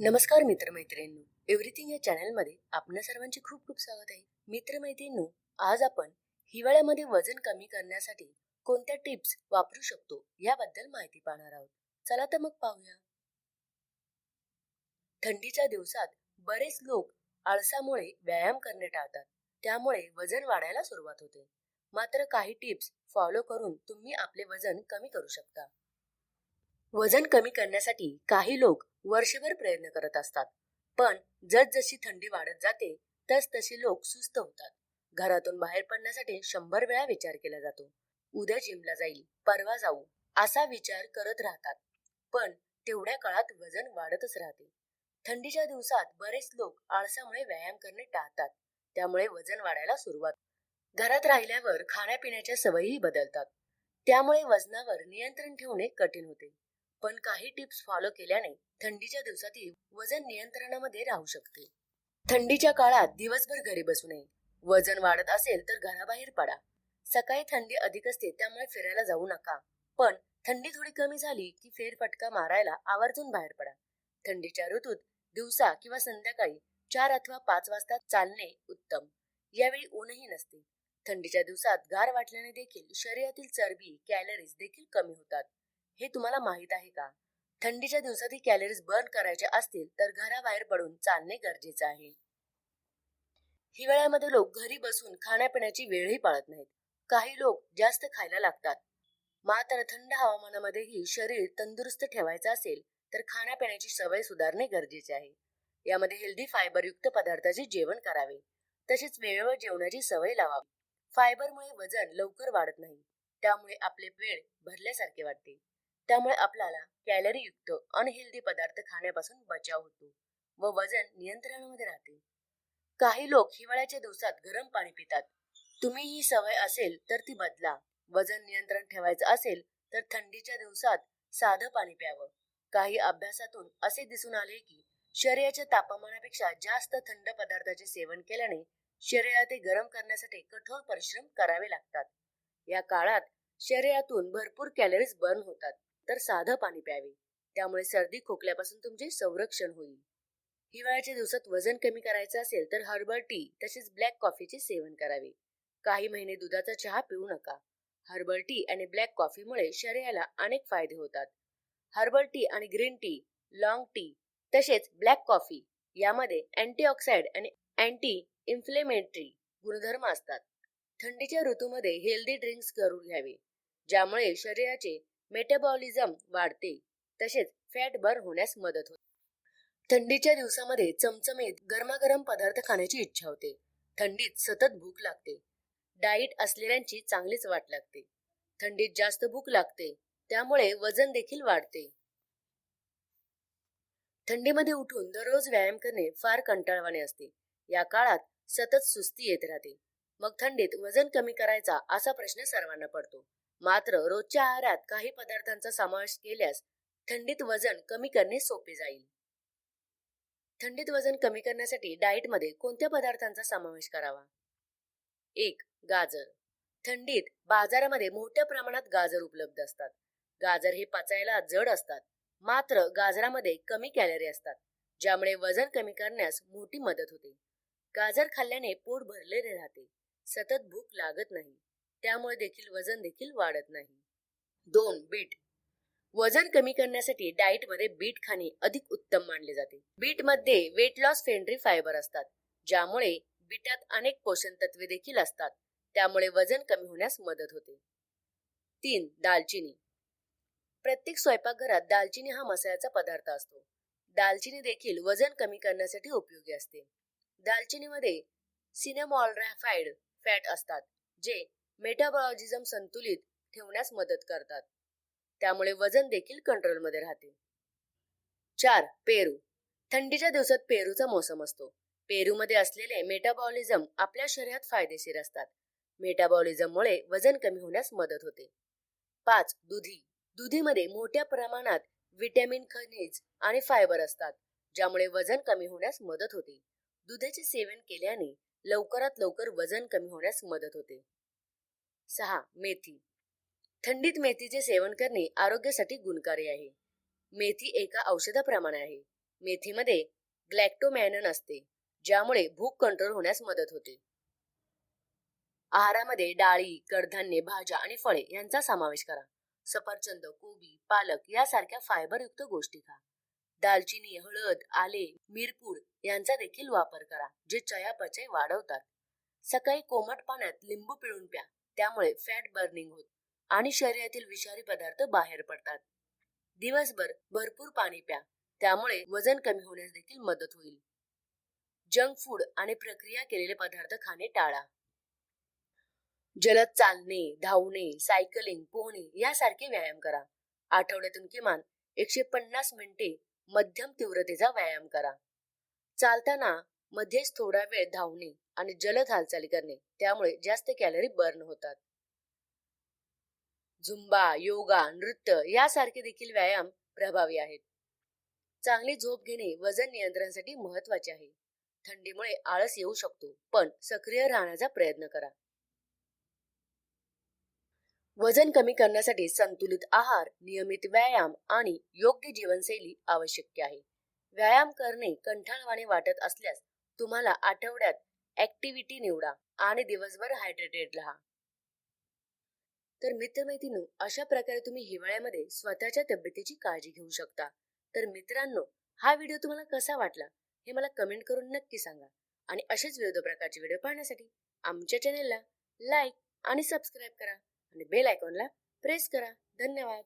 नमस्कार मित्रमैत्रिणींनो. एव्हरीथिंग या चॅनलमध्ये आपल्या सर्वांचे खूप खूप स्वागत आहे. मित्रमैत्रिणींनो आज आपण हिवाळ्यामध्ये वजन कमी करण्यासाठी कोणत्या टिप्स वापरू शकतो याबद्दल माहिती पाहणार आहोत. चला तर मग पाहूया. थंडीच्या दिवसात बरेच लोक आळसामुळे व्यायाम करणे टाळतात. त्यामुळे वजन वाढायला सुरुवात होते. मात्र काही टिप्स फॉलो करून तुम्ही आपले वजन कमी करू शकता. वजन कमी करण्यासाठी काही लोक वर्षभर प्रयत्न करत असतात. पण जसजशी थंडी वाढत जाते तस तसे लोक सुस्त होतात. घरातून बाहेर पडण्यासाठी शंभर वेळा विचार केला जातो. उद्या जिमला जाईल परवा जाऊ असा विचार करत राहतात. पण तेवढ्या काळात वजन वाढतच राहते. थंडीच्या दिवसात बरेच लोक आळसामुळे व्यायाम करणे टाळतात. त्यामुळे वजन वाढायला सुरुवात. घरात राहिल्यावर खाण्यापिण्याच्या सवयीही बदलतात. त्यामुळे वजनावर नियंत्रण ठेवणे कठीण होते. पण काही टिप्स फॉलो केल्याने थंडीच्या दिवसातही वजन नियंत्रणामध्ये राहू शकते. थंडीच्या काळात दिवसभर घरी बसू नये. वजन वाढत असेल तर घराबाहेर पडा. सकाळी थंडी अधिक असते त्यामुळे फिरायला जाऊ नका. पण थंडी थोडी कमी झाली की फेरफटका मारायला आवर्जून बाहेर पडा. थंडीच्या ऋतूत दिवसा किंवा संध्याकाळी चार अथवा पाच वाजता चालणे उत्तम. यावेळी ऊनही नसते. थंडीच्या दिवसात गार वाटल्याने देखील शरीरातील चरबी कॅलरीज देखील कमी होतात. हे तुम्हाला माहीत आहे का? थंडीच्या दिवसातही कॅलरीज बर्न करायच्या असतील तर घराबाहेर पडून चालणे गरजेचे आहे. हिवाळ्यामध्ये लोक घरी बसून खाण्यापिण्याची वेळही पाळत नाहीत. काही लोक जास्त खायला लागतात. मात्र थंड हवामानामध्येही शरीर तंदुरुस्त ठेवायचं असेल तर खाण्यापिण्याची सवय सुधारणे गरजेचे आहे. यामध्ये हेल्दी फायबरयुक्त पदार्थाचे जेवण करावे. तसेच वेळेवर जेवणाची सवय लावावी. फायबरमुळे वजन लवकर वाढत नाही. त्यामुळे आपले वेळ भरल्यासारखे वाटते. त्यामुळे आपल्याला कॅलरीयुक्त अनहेल्दी पदार्थ खाण्यापासून बचाव होतो व वजन नियंत्रणामध्ये राहते. काही लोक हिवाळ्याच्या दिवसात गरम पाणी पितात. तुम्ही ही सवय असेल तर ती बदला. वजन नियंत्रण ठेवायचं असेल तर थंडीच्या दिवसात साधं पाणी प्यावं. काही अभ्यासातून असे दिसून आले की शरीराच्या तापमानापेक्षा जास्त थंड पदार्थाचे सेवन केल्याने शरीरात ते गरम करण्यासाठी कठोर परिश्रम करावे लागतात. या काळात शरीरातून भरपूर कॅलरीज बर्न होतात. तर साधं पाणी प्यावे. त्यामुळे सर्दी खोकल्यापासून तुमचे संरक्षण होईल. हिवाळ्याच्या दिवसात वजन कमी करायचं असेल तर हर्बल टी तसेच ब्लॅक कॉफीचे सेवन करावे. काही महिने दुधाचा चहा पिऊ नका. हर्बल टी आणि ब्लॅक कॉफीमुळे शरीराला अनेक फायदे होतात. हर्बल टी आणि ग्रीन टी लॉंग टी तसेच ब्लॅक कॉफी यामध्ये अँटीऑक्साइड आणि अँटी इन्फ्लेमेटरी गुणधर्म असतात. थंडीच्या ऋतूमध्ये हेल्दी ड्रिंक्स करून घ्यावे ज्यामुळे शरीराचे मेटाबॉलिझम वाढते. तसेच फॅट बर्न होण्यास मदत होते. थंडीच्या दिवसामध्ये चमचमीत गरमागरम पदार्थ खाण्याची इच्छा होते. थंडीत सतत भूक लागते. डाईट असलेल्यांची चांगलीच वाट लागते. थंडीत जास्त भूक लागते. त्यामुळे वजन देखील वाढते. थंडीमध्ये उठून दररोज व्यायाम करणे फार कंटाळवाणे असते. या काळात सतत सुस्ती येत राहते. मग थंडीत वजन कमी करायचा असा प्रश्न सर्वांना पडतो. मात्र रोजच्या आहारात काही पदार्थांचा समावेश केल्यास थंडीत वजन कमी करणे सोपे जाईल. थंडीत वजन कमी करण्यासाठी डाएटमध्ये कोणत्या पदार्थांचा समावेश करावा? एक गाजर. थंडीत बाजारामध्ये मोठ्या प्रमाणात गाजर उपलब्ध असतात. गाजर हे पचायला जड असतात. मात्र गाजरामध्ये कमी कॅलरी असतात ज्यामुळे वजन कमी करण्यास मोठी मदत होते. गाजर खाल्ल्याने पोट भरलेले राहते. सतत भूक लागत नाही. त्यामुळे देखील वजन देखील वाढत नाही. दोन बीट. वजन कमी करण्यासाठी डाएटमध्ये बीट खाणे अधिक उत्तम मानले जाते. बीटमध्ये वेट लॉस फ्रेंडली फायबर असतात ज्यामुळे बीटात अनेक पोषण तत्वे देखील असतात. त्यामुळे वजन कमी होण्यास मदत होते. तीन दालचिनी. प्रत्येक स्वयंपाकघरात दालचिनी हा मसाल्याचा पदार्थ असतो. दालचिनी देखील वजन कमी करण्यासाठी उपयोगी असते. दालचिनीमध्ये सिनेमॉलराफाईड फॅट असतात जे मेटाबॉलिझम संतुलित ठेवण्यास मदत करतात. त्यामुळे वजन देखील कंट्रोलमध्ये राहते. चार पेरू. थंडीच्या दिवसात पेरूचा मोसम असतो. पेरूमध्ये असलेले मेटाबॉलिझम आपल्या शरीरात फायदेशीर असतात. मेटाबॉलिझममुळे वजन कमी होण्यास मदत होते. पाच दुधी. दुधीमध्ये मोठ्या प्रमाणात विटॅमिन खनिज आणि फायबर असतात ज्यामुळे वजन कमी होण्यास मदत होते. दुधाचे सेवन केल्याने लवकरात लवकर वजन कमी होण्यास मदत होते. सहा मेथी. थंडीत मेथीचे सेवन करणे आरोग्यासाठी गुणकारी आहे. मेथी एका औषधाप्रमाणे आहे. मेथीमध्ये ग्लॅक्टोमॅनन असते ज्यामुळे भूक कंट्रोल होण्यास मदत होते. आहारामध्ये डाळी कडधान्ये भाज्या आणि फळे यांचा समावेश करा. सफरचंद कोबी पालक यासारख्या फायबरयुक्त गोष्टी खा. दालचिनी हळद आले मिरपूड यांचा देखील वापर करा जे चयापचय वाढवतात. सकाळी कोमट पाण्यात लिंबू पिळून प्या. त्यामुळे फॅट बर्निंग होत आणि शरीरातील विषारी पदार्थ बाहेर पडतात. दिवसभर भरपूर पाणी प्या त्यामुळे वजन कमी होण्यास देखील मदत होईल. जंक फूड आणि प्रक्रिया केलेले पदार्थ खाणे टाळा. जलद चालणे धावणे सायकलिंग पोहणे यासारखे व्यायाम करा. आठवड्यातून किमान एकशे पन्नास मिनिटे मध्यम तीव्रतेचा व्यायाम करा. चालताना मध्येच थोडा वेळ धावणे आणि जलद हालचाली करणे त्यामुळे जास्त कॅलरी बर्न होतात. झुंबा योगा नृत्य यासारखे देखील व्यायाम प्रभावी आहेत. चांगली झोप घेणे वजन नियंत्रणासाठी महत्त्वाचे आहे. थंडीमुळे आळस येऊ शकतो पण सक्रिय राहण्याचा प्रयत्न करा. वजन कमी करण्यासाठी संतुलित आहार नियमित व्यायाम आणि योग्य जीवनशैली आवश्यक आहे. व्यायाम करणे कंठाळवाणे वाटत असल्यास तुम्हाला आठवड्यात ऍक्टिव्हिटी निवडा आणि दिवसभर हायड्रेटेड राहा. तर मित्रमैत्रिणी अशा प्रकारे तुम्ही हिवाळ्यामध्ये स्वतःच्या तब्येतीची काळजी घेऊ शकता. तर मित्रांनो हा व्हिडिओ तुम्हाला कसा वाटला हे मला कमेंट करून नक्की सांगा आणि असेच विविध प्रकारचे व्हिडिओ पाहण्यासाठी आमच्या चॅनेलला लाईक आणि सबस्क्राईब करा आणि बेल आयकॉनला प्रेस करा. धन्यवाद!